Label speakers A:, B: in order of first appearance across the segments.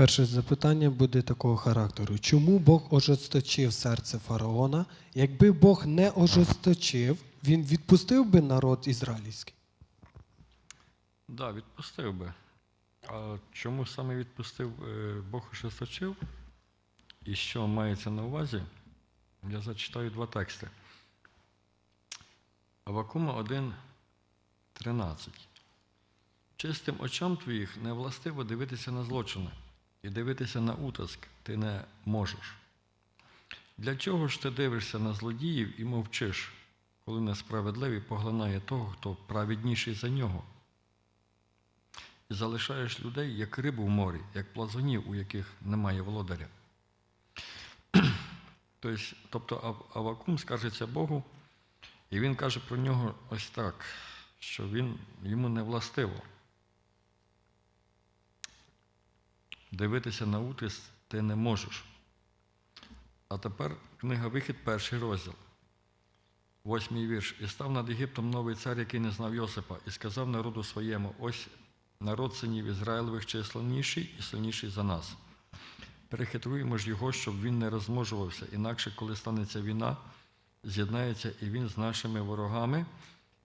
A: Перше запитання буде такого характеру: чому Бог ожесточив серце фараона? Якби Бог не ожесточив, він відпустив би народ ізраїльський?
B: Да, відпустив би. А чому саме відпустив е, Бог ожесточив? І що мається на увазі? Я зачитаю два тексти. Авакума 1, 13. Чистим очам твоїх не властиво дивитися на злочини і дивитися на утиск ти не можеш. Для чого ж ти дивишся на злодіїв і мовчиш, коли несправедливий поглинає того, хто праведніший за нього? і залишаєш людей, як рибу в морі, як плазунів, у яких немає володаря. Тобто, тобто Авакум скажеться Богу, і він каже про нього ось так, що він, йому не властиво. Дивитися на утис ти не можеш. А тепер книга Вихід, перший розділ. Восьмий вірш. І став над Єгиптом новий цар, який не знав Йосипа, і сказав народу своєму: ось народ синів Ізраїлевих численніший і сильніший за нас. Перехитруємо ж його, щоб він не розмножувався, інакше, коли станеться війна, з'єднається і він з нашими ворогами,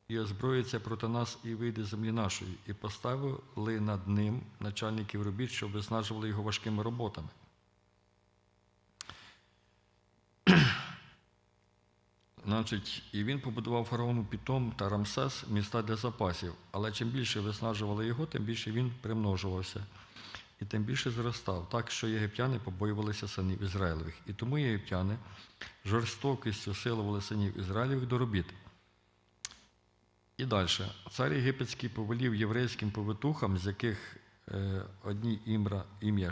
B: і озброїться проти нас і вийде з землі нашої, і поставили над ним начальників робіт, щоб виснажували його важкими роботами. Значить, і він побудував фараону Пітом та Рамсес міста для запасів. Але чим більше виснажували його, тим більше він примножувався. І тим більше зростав, так що єгиптяни побоювалися синів Ізраїлевих. І тому єгиптяни жорстокістю силували синів Ізраїлевих до робіт. І далі. Цар єгипетський повелів єврейським повитухам, з яких е, одні ім'я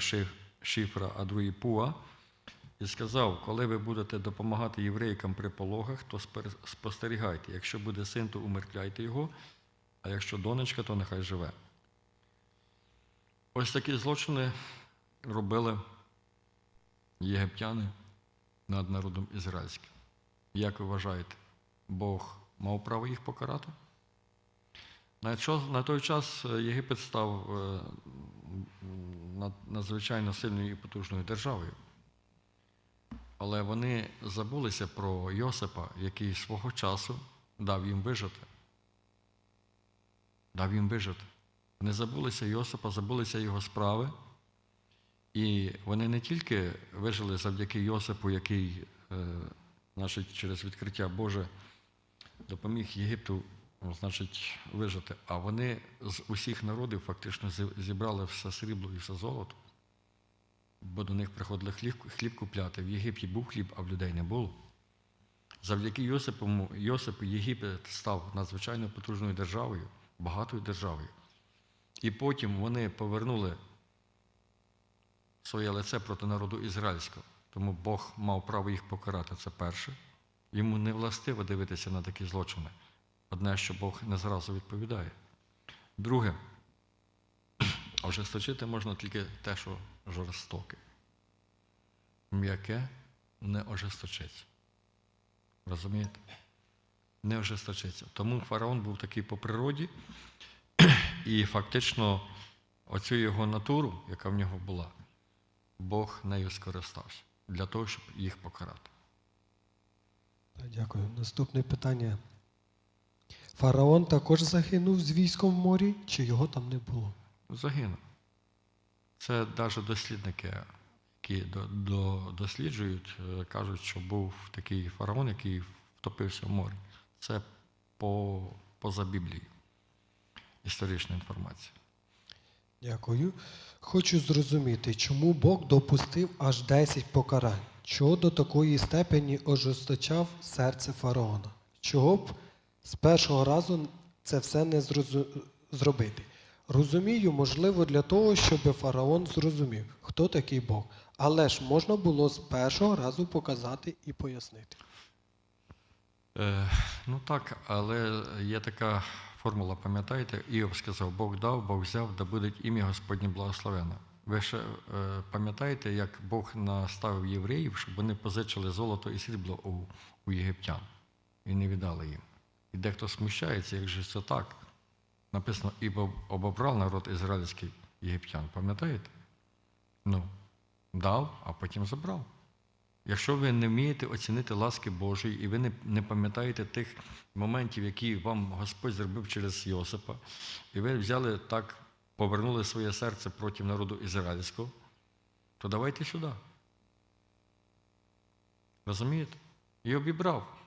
B: Шифра, а другі Пуа, і сказав, коли ви будете допомагати єврейкам при пологах, то спостерігайте. Якщо буде син, то умертвляйте його, а якщо донечка, то нехай живе. Ось такі злочини робили єгиптяни над народом ізраїльським. Як ви вважаєте, Бог мав право їх покарати? На той час е, Єгипет став е, надзвичайно сильною і потужною державою. Але вони забулися про Йосипа, який свого часу дав їм вижити. Дав їм вижити. Вони забулися Йосипа, забулися його справи. І вони не тільки вижили завдяки Йосипу, який, е, значить, через відкриття Боже допоміг Єгипту значить, вижити, а вони з усіх народів фактично зібрали все срібло і все золото бо до них приходили хліб, хліб купляти. В Єгипті був хліб, а в людей не було. Завдяки Йосипу, Йосипу Єгипет став надзвичайно потужною державою, багатою державою. І потім вони повернули своє лице проти народу ізраїльського. Тому Бог мав право їх покарати. Це перше. Йому не властиво дивитися на такі злочини. Одне, що Бог не зразу відповідає. Друге, ожесточити можна тільки те, що жорстоке. М'яке не ожесточиться. Розумієте? Не ожесточиться. Тому фараон був такий по природі, і фактично оцю його натуру, яка в нього була, Бог нею скористався для того, щоб їх покарати.
A: Дякую. Наступне питання. Фараон також загинув з військом в морі, чи його там не було?
B: Загинув. Це навіть дослідники, які до, до, досліджують, е, кажуть, що був такий фараон, який втопився в морі. Це по, поза Біблією. Історична інформація.
A: Дякую. Хочу зрозуміти, чому Бог допустив аж 10 покарань. Чого до такої степені ожесточав серце фараона? Чого б з першого разу це все не зробити? Розумію, можливо, для того, щоб фараон зрозумів, хто такий Бог. Але ж можна було з першого разу показати і пояснити.
B: Е, ну так, але є така формула, пам'ятаєте? Іов сказав, Бог дав, Бог взяв, да буде ім'я Господнє благословене. Ви ще е, пам'ятаєте, як Бог наставив євреїв, щоб вони позичили золото і срібло у, у єгиптян і не віддали їм. І дехто смущається, як же це так? Написано, ібо обобрав народ ізраїльський єгиптян, пам'ятаєте? Ну, дав, а потім забрав. Якщо ви не вмієте оцінити ласки Божої, і ви не, не пам'ятаєте тих моментів, які вам Господь зробив через Йосипа, і ви взяли так, повернули своє серце проти народу ізраїльського, то давайте сюди. Розумієте? І обібрав.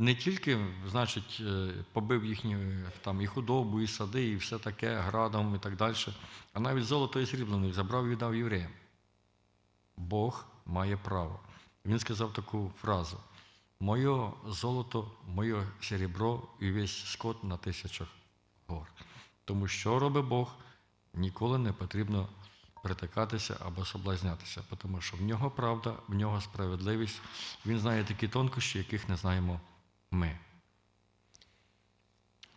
B: Не тільки, значить, е, побив їхню там і худобу, і сади, і все таке, градом і так далі, а навіть золото і срібло них забрав і віддав євреям. Бог має право. Він сказав таку фразу: Моє золото, моє серебро і весь скот на тисячах гор. Тому що робить Бог, ніколи не потрібно притикатися або соблазнятися, тому що в нього правда, в нього справедливість. Він знає такі тонкощі, яких не знаємо ми.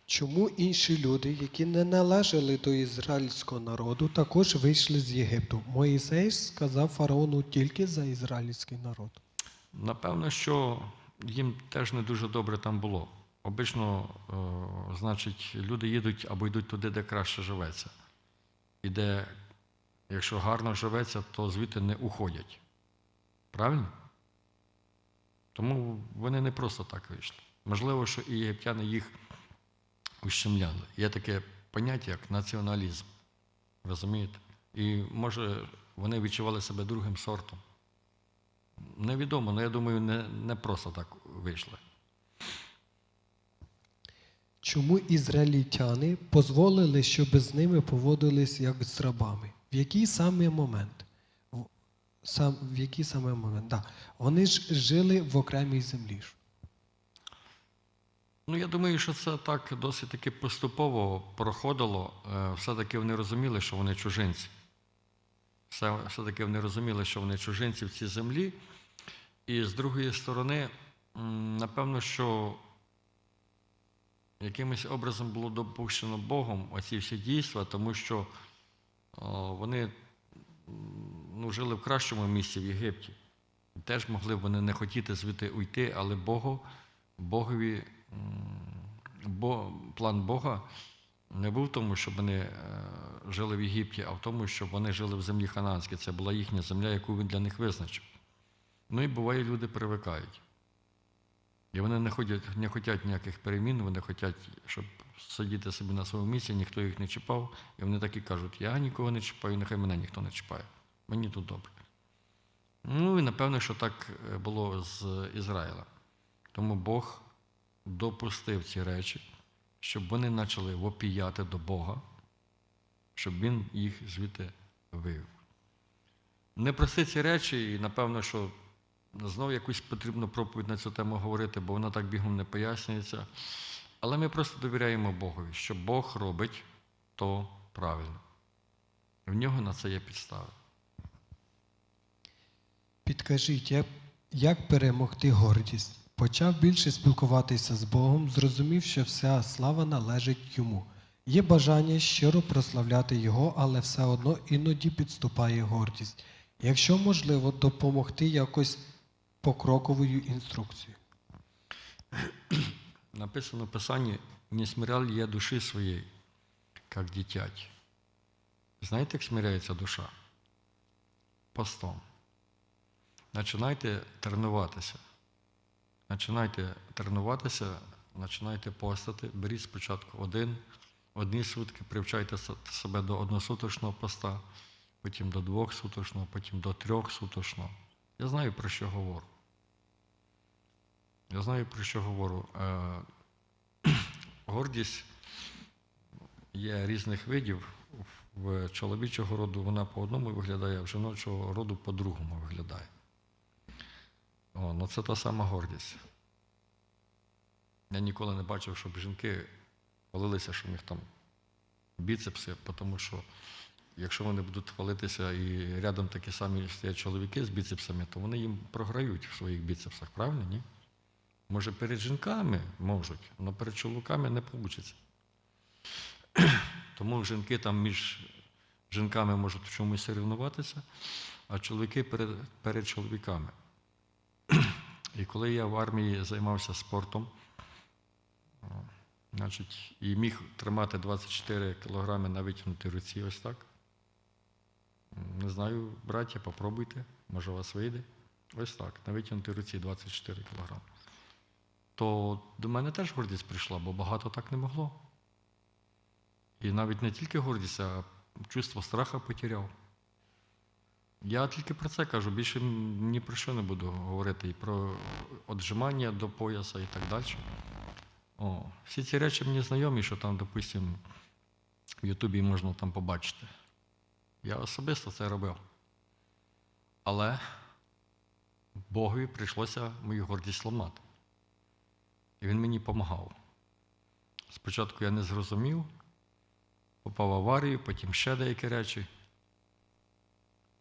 A: Чому інші люди, які не належали до ізраїльського народу, також вийшли з Єгипту? Моїсей сказав фараону тільки за ізраїльський народ.
B: Напевно, що їм теж не дуже добре там було. Обично, е, значить, люди їдуть або йдуть туди, де краще живеться. І де, якщо гарно живеться, то звідти не уходять. Правильно? Тому вони не просто так вийшли. Можливо, що і єгиптяни їх ущемляли. Є таке поняття, як націоналізм. Розумієте? І може вони відчували себе другим сортом. Невідомо, але я думаю, не, не просто так вийшли.
A: Чому ізраїльтяни дозволили, щоб з ними поводились як з рабами? В який саме момент? Сам, в який саме момент? Да. Вони ж жили в окремій землі.
B: Ну, я думаю, що це так досить таки поступово проходило. Е, Все-таки вони розуміли, що вони чужинці. Все- Все-таки вони розуміли, що вони чужинці в цій землі. І з другої сторони, напевно, що якимось образом було допущено Богом оці всі дійства, тому що вони ну, жили в кращому місці в Єгипті. Теж могли б вони не хотіти звідти уйти, але Богу, Богові, бо, план Бога не був в тому, щоб вони е, жили в Єгипті, а в тому, щоб вони жили в землі Хананській. Це була їхня земля, яку він для них визначив. Ну і буває, люди привикають. І вони не хочуть, не хочуть ніяких перемін, вони хочуть, щоб сидіти собі на своєму місці, ніхто їх не чіпав. І вони так і кажуть, я нікого не чіпаю, нехай мене ніхто не чіпає. Мені тут добре. Ну і напевно, що так е, було з Ізраїлем. Тому Бог допустив ці речі, щоб вони почали вопіяти до Бога, щоб Він їх звідти вивів. Не прости ці речі, і напевно, що знову якусь потрібно проповідь на цю тему говорити, бо вона так бігом не пояснюється. Але ми просто довіряємо Богові, що Бог робить то правильно. В нього на це є підстави.
A: Підкажіть, як, як перемогти гордість? Почав більше спілкуватися з Богом, зрозумів, що вся слава належить йому. Є бажання щиро прославляти Його, але все одно іноді підступає гордість. Якщо можливо, допомогти якось покроковою інструкцією.
B: Написано в Писанні, не смирял я душі своєї, як дитять. Знаєте, як смиряється душа? Постом. Починайте тренуватися. Починайте тренуватися, починайте постати. Беріть спочатку один, одні сутки, привчайте себе до односуточного поста, потім до двохсуточного, потім до трьохсуточного. Я знаю, про що говорю. Я знаю, про що говорю. Е, Гордість є різних видів. В чоловічого роду вона по одному виглядає, а в жіночого роду по-другому виглядає. О, ну це та сама гордість. Я ніколи не бачив, щоб жінки хвалилися, що в них там біцепси, тому що якщо вони будуть хвалитися і рядом такі самі стоять чоловіки з біцепсами, то вони їм програють в своїх біцепсах, правильно? Ні? Може, перед жінками можуть, але перед чоловіками не вийде. Тому жінки там між жінками можуть в чомусь соревнуватися, а чоловіки перед, перед чоловіками. І коли я в армії займався спортом, значить, і міг тримати 24 кілограми на витягнутій руці, ось так. Не знаю, браття, попробуйте, може у вас вийде. Ось так, на витягнутій руці 24 кг. То до мене теж гордість прийшла, бо багато так не могло. І навіть не тільки гордість, а чувство страха потеряв. Я тільки про це кажу, більше ні про що не буду говорити. І про отжимання до пояса і так далі. О, всі ці речі мені знайомі, що там, допустимо, в Ютубі можна там побачити. Я особисто це робив. Але Богові прийшлося мою гордість ламати. І він мені допомагав. Спочатку я не зрозумів, попав в аварію, потім ще деякі речі.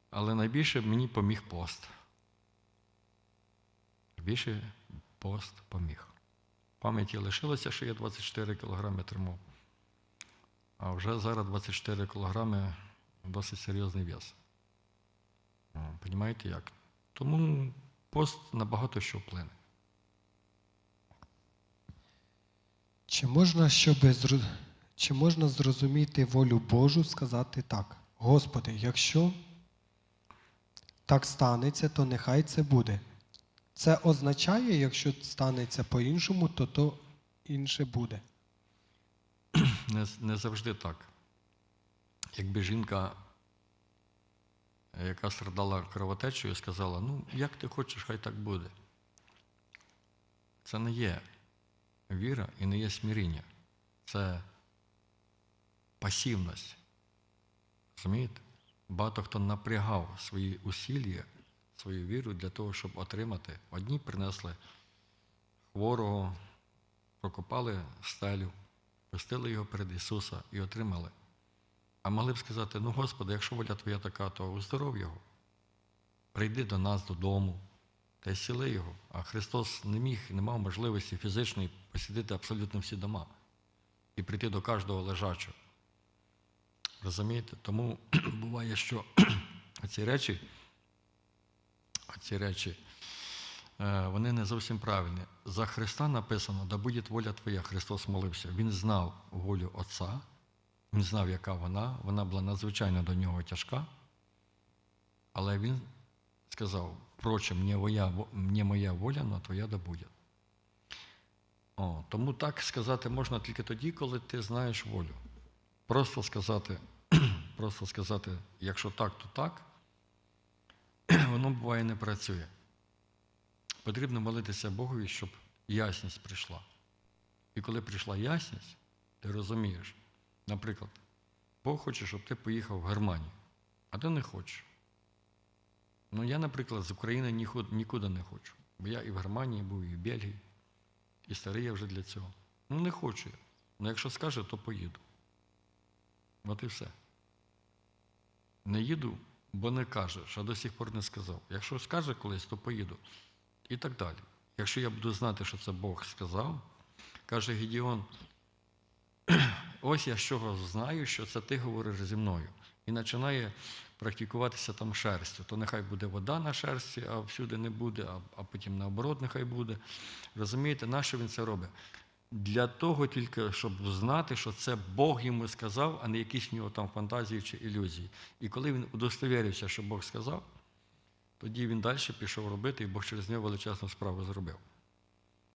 B: Але найбільше мені поміг пост. Найбільше пост поміг. В пам'яті лишилося, що я 24 кілограми тримав. А вже зараз 24 кілограми досить серйозний вес. Понімаєте як? Тому пост набагато що вплине.
A: Чи можна, зру- чи можна зрозуміти волю Божу, сказати так? Господи, якщо так станеться, то нехай це буде. Це означає, якщо станеться по-іншому, то то інше буде.
B: Не, не завжди так. Якби жінка, яка страдала кровотечею, сказала, ну, як ти хочеш, хай так буде. Це не є віра і не є смиріння. Це пасівність. Розумієте? Багато хто напрягав свої усілля, свою віру для того, щоб отримати. Одні принесли хворого, прокопали стелю, пустили його перед Ісуса і отримали. А могли б сказати: ну, Господи, якщо воля Твоя така, то уздоров його. Прийди до нас додому та й сіли його. А Христос не міг, не мав можливості фізичної посідити абсолютно всі дома і прийти до кожного лежачого. Розумієте? Тому буває, що ці речі, ці речі, е, вони не зовсім правильні. За Христа написано, да буде воля Твоя, Христос молився. Він знав волю Отця, він знав, яка вона, вона була надзвичайно до нього тяжка, але він сказав, впрочем, не моя, не моя воля, но Твоя да буде. О, тому так сказати можна тільки тоді, коли ти знаєш волю. Просто сказати, просто сказати, якщо так, то так, воно буває не працює. Потрібно молитися Богові, щоб ясність прийшла. І коли прийшла ясність, ти розумієш, наприклад, Бог хоче, щоб ти поїхав в Германію, а ти не хочеш. Ну, я, наприклад, з України нікуди не хочу. Бо я і в Германії був, і в Бельгії, і старий я вже для цього. Ну, не хочу я. Ну, якщо скаже, то поїду. От і все. Не їду, бо не каже, що до сих пор не сказав. Якщо скаже колись, то поїду. І так далі. Якщо я буду знати, що це Бог сказав, каже Гедіон, ось я з чого знаю, що це ти говориш зі мною. І починає практикуватися там шерстю. То нехай буде вода на шерсті, а всюди не буде, а, потім наоборот нехай буде. Розумієте, на що він це робить? Для того тільки, щоб знати, що це Бог йому сказав, а не якісь в нього там фантазії чи ілюзії. І коли він удостовірився, що Бог сказав, тоді він далі пішов робити, і Бог через нього величезну справу зробив.